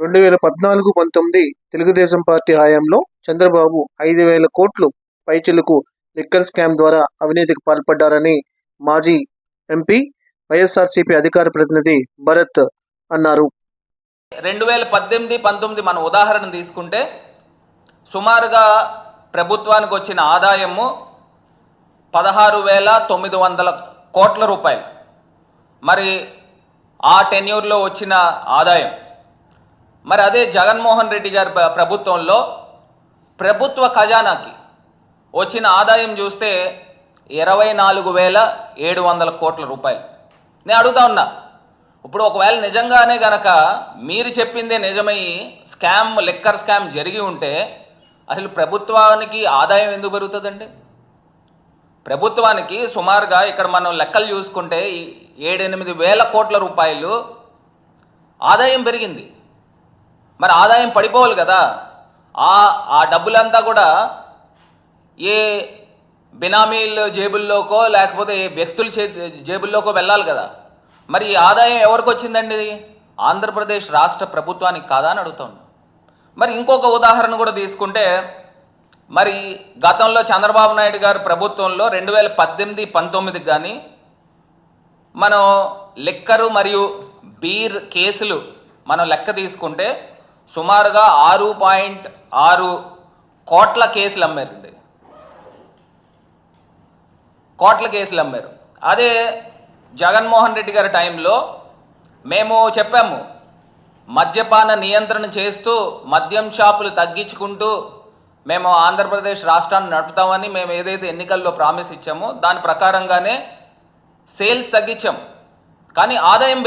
రెండు వేల పద్నాలుగు పంతొమ్మిది తెలుగుదేశం పార్టీ హయాంలో చంద్రబాబు ఐదు వేల కోట్లు పైచిలకు లిక్కర్ స్కామ్ ద్వారా అవినీతికి పాల్పడ్డారని మాజీ ఎంపీ వైఎస్ఆర్సీపీ అధికార ప్రతినిధి భరత్ అన్నారు. రెండు వేల పద్దెనిమిది పంతొమ్మిది మన ఉదాహరణ తీసుకుంటే సుమారుగా ప్రభుత్వానికి వచ్చిన ఆదాయము పదహారు వేల తొమ్మిది వందల కోట్ల రూపాయలు. మరి ఆ టెన్యూర్లో వచ్చిన ఆదాయం మరి అదే జగన్మోహన్ రెడ్డి గారి ప్రభుత్వంలో ప్రభుత్వ ఖజానాకి వచ్చిన ఆదాయం చూస్తే ఇరవై నాలుగు వేల ఏడు వందల కోట్ల రూపాయలు. నేను అడుగుతా ఉన్నా ఇప్పుడు ఒకవేళ నిజంగానే గనక మీరు చెప్పిందే నిజమై స్కామ్ లిక్కర్ స్కామ్ జరిగి ఉంటే అసలు ప్రభుత్వానికి ఆదాయం ఎందుకు పెరుగుతుందండి? ప్రభుత్వానికి సుమారుగా ఇక్కడ మనం లెక్కలు చూసుకుంటే ఈ ఏడెనిమిది వేల కోట్ల రూపాయలు ఆదాయం పెరిగింది. మరి ఆదాయం పడిపోవాలి కదా. ఆ ఆ డబ్బులంతా కూడా ఏ బినామీల జేబుల్లోకో లేకపోతే ఏ వ్యక్తుల చే జేబుల్లోకో వెళ్ళాలి కదా. మరి ఈ ఆదాయం ఎవరికి వచ్చిందండి ఇది? ఆంధ్రప్రదేశ్ రాష్ట్ర ప్రభుత్వానికి కాదా అని అడుగుతాను. మరి ఇంకొక ఉదాహరణ కూడా తీసుకుంటే మరి గతంలో చంద్రబాబు నాయుడు గారి ప్రభుత్వంలో రెండు వేల పద్దెనిమిది పంతొమ్మిదికి కానీ మనం లిక్కరు మరియు బీర్ కేసులు మనం లెక్క తీసుకుంటే సుమారుగా ఆరు పాయింట్ ఆరు కోట్ల కేసులు అమ్మారండి. కోట్ల కేసులు అమ్మారు. అదే జగన్మోహన్ రెడ్డి గారి టైంలో మేము చెప్పాము మద్యపాన నియంత్రణ చేస్తూ మద్యం షాపులు తగ్గించుకుంటూ మేము ఆంధ్రప్రదేశ్ రాష్ట్రాన్ని నడుపుతామని మేము ఏదైతే ఎన్నికల్లో ప్రామిస్ ఇచ్చామో దాని ప్రకారంగానే సేల్స్ తగ్గించాం. కానీ ఆదాయం